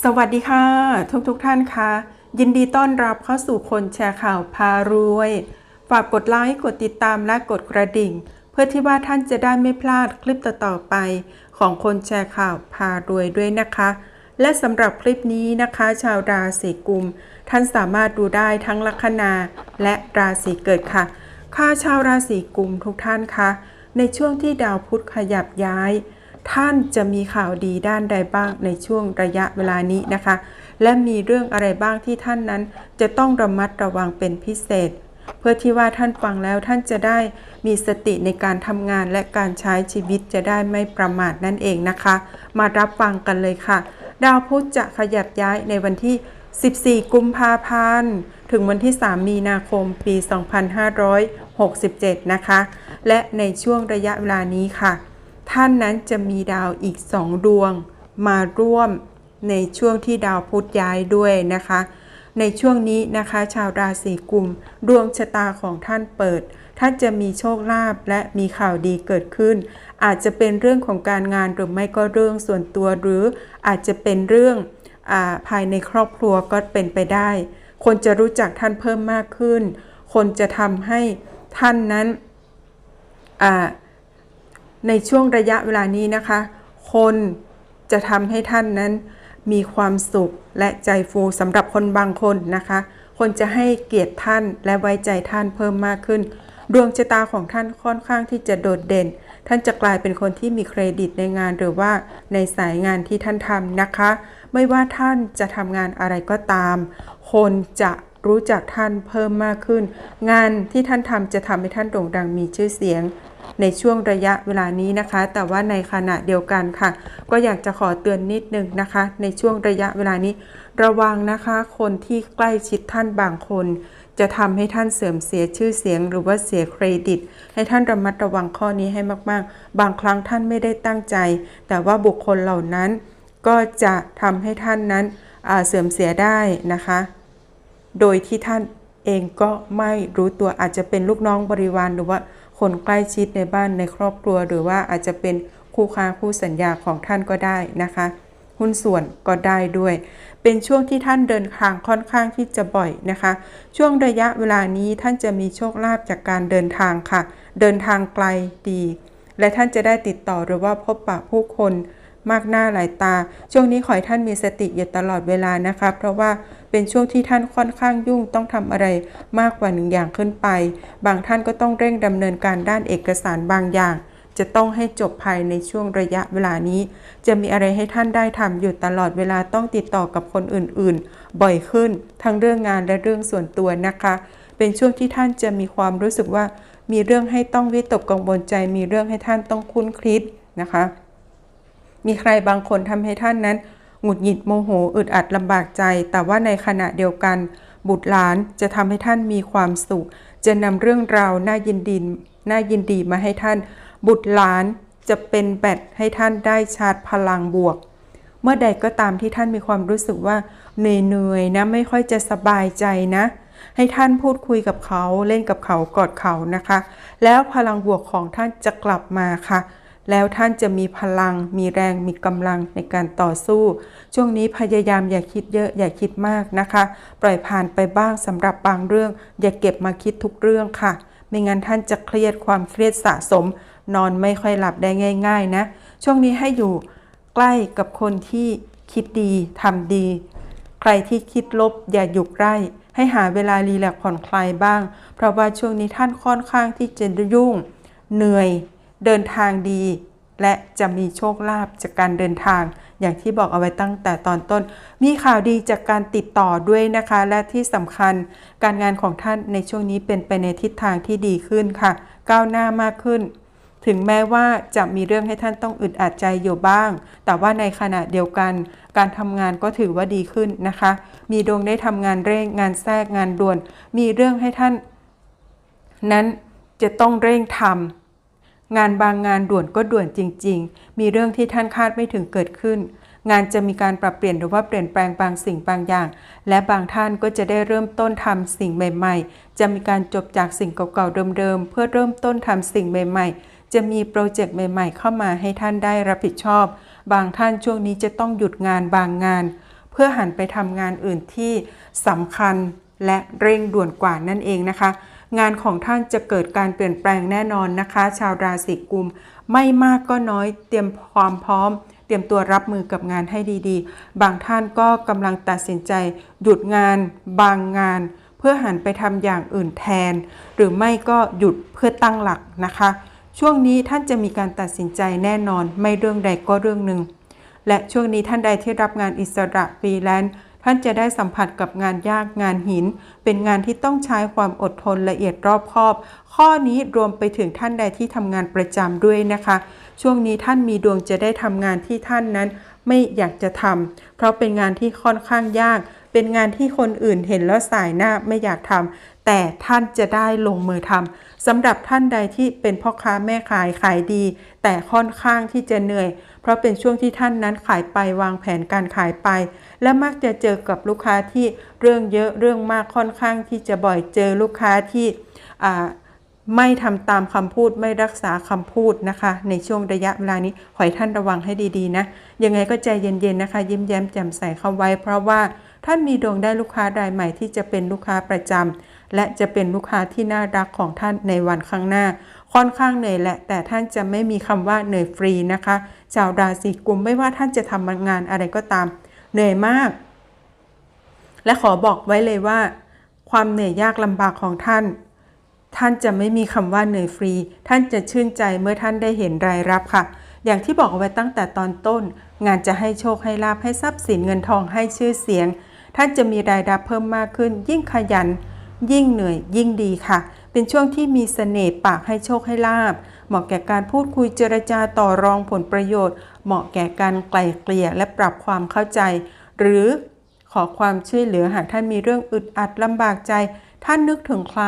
สวัสดีค่ะ ทุกทุกท่านคะยินดีต้อนรับเข้าสู่คนแชร์ข่าวพารวย ฝากกดไลค์กดติดตามและกดกระดิ่ง เพื่อที่ว่าท่านจะได้ไม่พลาดคลิปต่อๆไป ของคนแชร์ข่าวพารวยด้วยนะคะ และสำหรับคลิปนี้นะคะ ชาวราศีกุม ท่านสามารถดูได้ทั้งลัคนาและราศีเกิดค่ะ ค่าชาวราศีกุมทุกท่านคะในช่วงที่ดาวพุธขยับย้าย ท่านจะมีข่าวดีด้านใดบ้างในช่วงระยะเวลานี้นะคะ และมีเรื่องอะไรบ้างที่ท่านนั้นจะต้องระมัดระวังเป็นพิเศษ เพื่อที่ว่าท่านฟังแล้วท่านจะได้มีสติในการทำงานและการใช้ชีวิตจะได้ไม่ประมาทนั่นเองนะคะ มารับฟังกันเลยค่ะ ดาวพุธจะขยับย้ายในวันที่ 14 กุมภาพันธ์ถึงวันที่ 3 มีนาคมปี 2567 นะคะ และในช่วงระยะเวลานี้ค่ะ ท่านนั้นจะมีดาวอีกสองดวง มาร่วมในช่วงที่ดาวพุธย้ายด้วยนะคะ ในช่วงนี้นะคะ ชาวราศีกุมดวงชะตาของท่านเปิด ท่านจะมีโชคลาภและมีข่าวดีเกิดขึ้น อาจจะเป็นเรื่องของการงานหรือไม่ก็เรื่องส่วนตัวหรืออาจจะเป็นเรื่องอภายในครอบครัวก็เป็นไปได้ คนจะรู้จักท่านเพิ่มมากขึ้น คนจะทำให้ท่านนั้น ในช่วงระยะเวลานี้นะคะ คนจะทำให้ท่านนั้นมีความสุขและใจฟูสำหรับคนบางคนนะคะ คนจะให้เกียรติท่านและไว้ใจท่านเพิ่มมากขึ้น ดวงชะตาของท่านค่อนข้างที่จะโดดเด่น ท่านจะกลายเป็นคนที่มีเครดิตในงานหรือว่าในสายงานที่ท่านทำนะคะ ไม่ว่าท่านจะทำงานอะไรก็ตาม คนจะรู้จักท่านเพิ่มมากขึ้น งานที่ท่านทำจะทำให้ท่านโด่งดังมีชื่อเสียง ในช่วงระยะเวลานี้นะคะ แต่ว่าในขณะเดียวกันค่ะ ก็อยากจะขอเตือนนิดนึงนะคะ ในช่วงระยะเวลานี้ ระวังนะคะ คนที่ใกล้ชิดท่านบางคน จะทำให้ท่านเสื่อมเสียชื่อเสียง หรือว่าเสียเครดิต ให้ท่านระมัดระวังข้อนี้ให้มากๆ บางครั้งท่านไม่ได้ตั้งใจ แต่ว่าบุคคลเหล่านั้น ก็จะทำให้ท่านนั้นเสื่อมเสียได้นะคะ โดยที่ท่านเองก็ไม่รู้ตัวอาจจะเป็นลูกน้องบริวารหรือว่า คนใกล้ชิดในบ้านในครอบครัว หรือว่าอาจจะเป็นคู่ค้าคู่สัญญาของท่านก็ได้นะคะ หุ้นส่วนก็ได้ด้วย เป็นช่วงที่ท่านเดินทางค่อนข้างที่จะบ่อยนะคะ ช่วงระยะเวลานี้ท่านจะมีโชคลาภจากการเดินทางค่ะ เดินทางไกลดี และท่านจะได้ติดต่อหรือว่าพบปะผู้คน มากหน้าหลายตา ช่วงนี้ขอให้ท่านมีสติอยู่ตลอดเวลานะคะ เพราะว่าเป็นช่วงที่ท่านค่อนข้างยุ่งต้องทำอะไรมากกว่าหนึ่งอย่างขึ้นไป บางท่านก็ต้องเร่งดำเนินการด้านเอกสารบางอย่าง จะต้องให้จบภายในช่วงระยะเวลานี้ จะมีอะไรให้ท่านได้ทำอยู่ตลอดเวลาต้องติดต่อกับคนอื่นๆ บ่อยขึ้น ทั้งเรื่องงานและเรื่องส่วนตัวนะคะ เป็นช่วงที่ท่านจะมีความรู้สึกว่า มีเรื่องให้ต้องวิตกกังวลใจ มีเรื่องให้ท่านต้องคุ้นคิดนะคะ มีใครบางคนทำให้ท่านนั้น หงุดหงิดโมโหอึดอัดลำบากใจ แต่ว่าในขณะเดียวกัน บุตรหลานจะทำให้ท่านมีความสุข จะนำเรื่องราวน่ายินดีน่ายินดีมาให้ท่าน บุตรหลานจะเป็นแบตให้ท่านได้ชาร์จพลังบวก เมื่อใดก็ตามที่ท่านมีความรู้สึกว่าเหนื่อยๆนะไม่ค่อยจะสบายใจนะ ให้ท่านพูดคุยกับเขาเล่นกับเขากอดเขานะคะ แล้วพลังบวกของท่านจะกลับมาค่ะ แล้วท่านจะมีพลัง มีแรง มีกำลังในการต่อสู้ ช่วงนี้พยายามอย่าคิดเยอะ อย่าคิดมากนะคะ ปล่อยผ่านไปบ้างสำหรับบางเรื่อง อย่าเก็บมาคิดทุกเรื่องค่ะ ไม่งั้นท่านจะเครียดความเครียดสะสม นอนไม่ค่อยหลับได้ง่าย ๆ นะ ช่วงนี้ให้อยู่ใกล้กับคนที่คิดดีทำดี ใครที่คิดลบอย่าอยู่ใกล้ให้หาเวลารีแลกผ่อนคลายบ้าง เพราะว่าช่วงนี้ท่านค่อนข้างที่จะยุ่ง เหนื่อย เดินทางดี และจะมีโชคลาภจากการเดินทาง อย่างที่บอกเอาไว้ตั้งแต่ตอนต้น มีข่าวดีจากการติดต่อด้วยนะคะ และที่สำคัญการงานของท่านในช่วงนี้เป็นไปในทิศทางที่ดีขึ้นค่ะ ก้าวหน้ามากขึ้น ถึงแม้ว่าจะมีเรื่องให้ท่านต้องอึดอัดใจอยู่บ้าง แต่ว่าในขณะเดียวกัน การทำงานก็ถือว่าดีขึ้นนะคะ มีดวงได้ทำงานเร่งงานแทรกงานด่วน มีเรื่องให้ท่าน นั้นจะต้องเร่งทำ งานบางงานด่วนก็ด่วนจริง ๆ มีเรื่องที่ท่านคาดไม่ถึงเกิดขึ้น งานจะมีการปรับเปลี่ยนหรือว่าเปลี่ยนแปลงบางสิ่งบางอย่าง และบางท่านก็จะได้เริ่มต้นทำสิ่งใหม่ ๆ จะมีการจบจากสิ่งเก่าๆเดิมๆเพื่อเริ่มต้นทำสิ่งใหม่ ๆจะมีโปรเจกต์ใหม่ๆ เข้ามาให้ท่านได้รับผิดชอบ บางท่านช่วงนี้จะต้องหยุดงานบางงาน เพื่อหันไปทำงานอื่นที่สำคัญและเร่งด่วนกว่านั่นเองนะคะ งานของท่านจะเกิดการเปลี่ยนแปลงแน่นอนนะคะ ชาวราศีกุม ไม่มากก็น้อยเตรียมความพร้อม เตรียมตัวรับมือกับงานให้ดีๆ บางท่านก็กำลังตัดสินใจ หยุดงาน บางงาน เพื่อหันไปทำอย่างอื่นแทน หรือไม่ก็หยุดเพื่อตั้งหลักนะคะ ช่วงนี้ท่านจะมีการตัดสินใจแน่นอน ไม่เรื่องใดก็เรื่องหนึ่งและช่วงนี้ท่านใดที่รับงานอิสระฟรีแลนซ์ ท่านจะได้สัมผัสกับงานยากงานหิน เป็นงานที่ต้องใช้ความอดทนละเอียดรอบคอบ ข้อนี้รวมไปถึงท่านใดที่ทำงานประจำด้วยนะคะ ช่วงนี้ท่านมีดวงจะได้ทำงานที่ท่านนั้นไม่อยากจะทำเพราะเป็นงานที่ค่อนข้างยาก เป็นงานที่คนอื่นเห็นแล้วสายหน้าไม่อยากทำแต่ท่านจะได้ลงมือทำสำหรับท่านใดที่เป็นพ่อค้าแม่ขายขายดี แต่ค่อนข้างที่จะเหนื่อย เพราะเป็นช่วงที่ท่านนั้นขายไปวางแผนการขายไป และมักจะเจอกับลูกค้าที่เรื่องเยอะเรื่องมากค่อนข้างที่จะบ่อยเจอลูกค้าที่ไม่ทำตามคำพูดไม่รักษาคำพูดนะคะ ในช่วงระยะเวลานี้ขอให้ท่านระวังให้ดีๆนะยังไงก็ใจเย็นๆนะคะ ยิ้มแย้มแจ่มใสเข้าไว้ เพราะว่า ท่านมีดวงได้ลูกค้ารายใหม่ที่จะเป็นลูกค้าประจำและจะเป็นลูกค้าที่น่ารักของท่านในวันข้างหน้า ค่อนข้างเหนื่อยแหละ แต่ท่านจะไม่มีคำว่าเหนื่อยฟรีนะคะ ชาวราศีกุมไม่ว่าท่านจะทำงานอะไรก็ตาม เหนื่อยมาก และขอบอกไว้เลยว่า ความเหนื่อยยากลำบากของท่านท่านจะไม่มีคำว่าเหนื่อยฟรี ท่านจะชื่นใจเมื่อท่านได้เห็นรายรับค่ะ อย่างที่บอกเอาไว้ตั้งแต่ตอนต้น งานจะให้โชคให้ลาภให้ทรัพย์สินเงินทองให้ชื่อเสียง ท่านจะมีรายรับเพิ่มมากขึ้น ยิ่งขยัน ยิ่งเหนื่อย ยิ่งดีค่ะ เป็นช่วงที่มีเสน่ห์ปากให้โชคให้ลาบ เหมาะแก่การพูดคุยเจรจาต่อรองผลประโยชน์ เหมาะแก่การไกล่เกลี่ยและปรับความเข้าใจ หรือขอความช่วยเหลือหากท่านมีเรื่องอึดอัดลำบากใจ ท่านนึกถึงใคร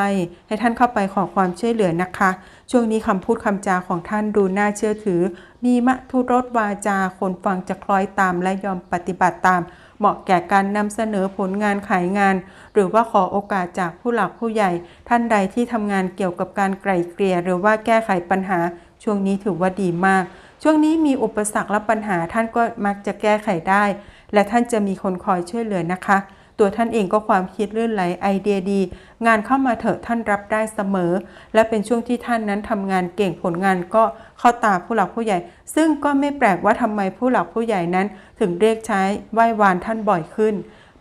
ให้ท่านเข้าไปขอความช่วยเหลือนะคะ ช่วงนี้คำพูดคำจาของท่านดูน่าเชื่อถือ มีมะทุรสวาจาคนฟังจะคล้อยตามและยอมปฏิบัติตาม เหมาะแก่การนำเสนอผลงานขายงาน หรือว่าขอโอกาสจากผู้หลักผู้ใหญ่ ท่านใดที่ทำงานเกี่ยวกับการไกล่เกลี่ยหรือว่าแก้ไขปัญหา ช่วงนี้ถือว่าดีมาก ช่วงนี้มีอุปสรรคและปัญหาท่านก็มักจะแก้ไขได้ และท่านจะมีคนคอยช่วยเหลือนะคะ ตัวท่านเองก็ความคิดลื่นไหลไอเดียดี งานเข้ามาเถอะท่านรับได้เสมอ และเป็นช่วงที่ท่านนั้นทำงานเก่งผลงานก็เข้าตาผู้หลักผู้ใหญ่ ซึ่งก็ไม่แปลกว่าทำไมผู้หลักผู้ใหญ่นั้น ถึงเรียกใช้ไหว้วานท่านบ่อยขึ้น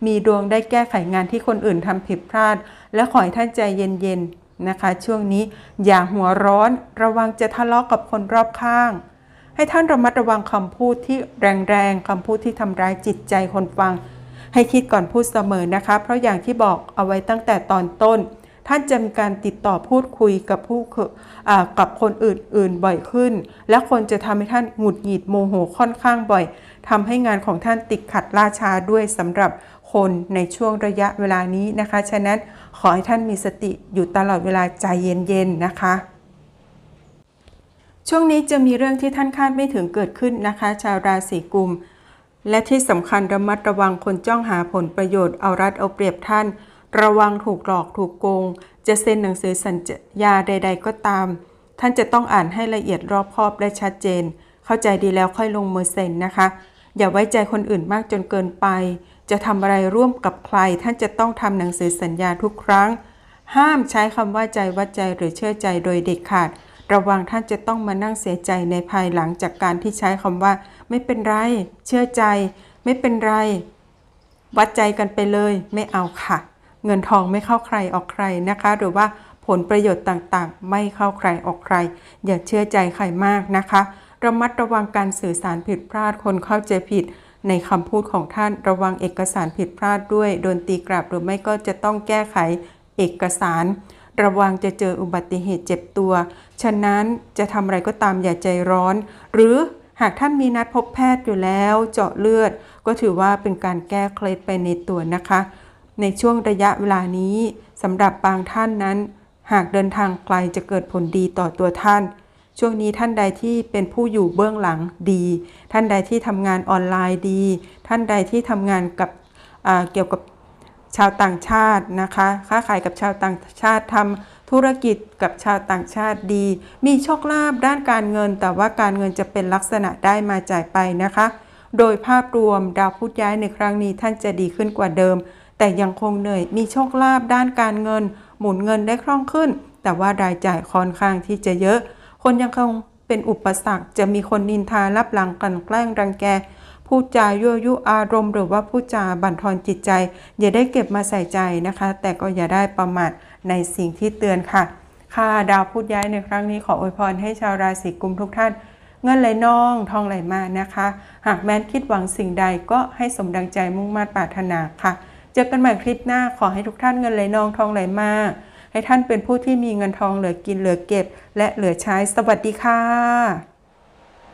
มีดวงได้แก้ไขงานที่คนอื่นทำผิดพลาด และขอให้ท่านใจเย็นๆนะคะ ช่วงนี้อย่าหัวร้อน ระวังจะทะเลาะกับคนรอบข้างให้ท่านระมัดระวังคำพูดที่แรงๆคำพูดที่ทำร้ายจิตใจคนฟัง ให้คิดก่อนพูดเสมอนะคะ เพราะอย่างที่บอกเอาไว้ตั้งแต่ตอนต้น ท่านจะมีการติดต่อพูดคุยกับผู้กับคนอื่นๆบ่อยขึ้น และคนจะทำให้ท่านหงุดหงิดโมโหค่อนข้างบ่อยทำให้งานของท่านติดขัดล่าช้าด้วยสำหรับคนในช่วงระยะเวลานี้นะคะ ฉะนั้นขอให้ท่านมีสติอยู่ตลอดเวลาใจเย็นๆนะคะ ช่วงนี้จะมีเรื่องที่ท่านคาดไม่ถึงเกิดขึ้นนะคะ ชาวราศีกุม และที่สำคัญระมัดระวังคนจ้องหาผลประโยชน์เอารัดเอาเปรียบท่าน ระวังถูกหลอกถูกโกง จะเซ็นหนังสือสัญญาใด ๆ ก็ตาม ท่านจะต้องอ่านให้ละเอียดรอบคอบและชัดเจน เข้าใจดีแล้วค่อยลงมือเซ็นนะคะ อย่าไว้ใจคนอื่นมากจนเกินไป จะทำอะไรร่วมกับใคร ท่านจะต้องทำหนังสือสัญญาทุกครั้ง ห้ามใช้คำว่าใจวัดใจหรือเชื่อใจโดยเด็ดขาด ระวังท่านจะต้องมานั่งเสียใจในภายหลังจากการที่ใช้คำว่า ไม่เป็นไร เชื่อใจ ไม่เป็นไร วัดใจกันไปเลย ไม่เอาค่ะ เงินทองไม่เข้าใครออกใครนะคะ หรือว่าผลประโยชน์ต่างๆ ไม่เข้าใครออกใคร อย่าเชื่อใจใครมากนะคะ ระมัดระวังการสื่อสารผิดพลาดคนเข้าใจผิด ในคำพูดของท่านระวังเอกสารผิดพลาดด้วย โดนตีกลับหรือไม่ก็จะต้องแก้ไขเอกสาร ระวังจะเจออุบัติเหตุเจ็บตัว ฉะนั้นจะทำอะไรก็ตามอย่าใจร้อน หรือหากท่านมีนัดพบแพทย์อยู่แล้วเจาะเลือด ก็ถือว่าเป็นการแก้เคล็ดไปในตัวนะคะ ในช่วงระยะเวลานี้สำหรับบางท่านนั้น หากเดินทางไกลจะเกิดผลดีต่อตัวท่าน ช่วงนี้ท่านใดที่เป็นผู้อยู่เบื้องหลังดี ท่านใดที่ทำงานออนไลน์ดี ท่านใดที่ทำงานกับเกี่ยวกับ ชาวต่างชาตินะคะ ค้าขายกับชาวต่างชาติทำธุรกิจกับชาวต่างชาติดี มีโชคลาภด้านการเงิน แต่ว่าการเงินจะเป็นลักษณะได้มาจ่ายไปนะคะ โดยภาพรวมดาวพุธย้ายในครั้งนี้ท่านจะดีขึ้นกว่าเดิม แต่ยังคงเหนื่อย มีโชคลาภด้านการเงิน หมุนเงินได้คล่องขึ้น แต่ว่ารายจ่ายค่อนข้างที่จะเยอะ คนยังคงเป็นอุปสรรค จะมีคนนินทารับหลังกันแกล้งรังแก พูดจายั่วยุอารมณ์ หรือว่าพูดจาบั่นทอนจิตใจ อย่าได้เก็บมาใส่ใจนะคะ แต่ก็อย่าได้ประมาทในสิ่งที่เตือนค่ะ ค่ะดาวพูดย้ายในครั้งนี้ขออวยพรให้ชาวราศีกุมทุกท่าน เงินไหลน่องทองไหลมานะคะ หากแม้นคิดหวังสิ่งใดก็ให้สมดังใจมุ่งมั่นปรารถนาค่ะ เจอกันใหม่คลิปหน้าขอให้ทุกท่านเงินไหลน่องทองไหลมาให้ท่านเป็นผู้ที่มีเงินทองเหลือกินเหลือเก็บ และเหลือใช้สวัสดีค่ะ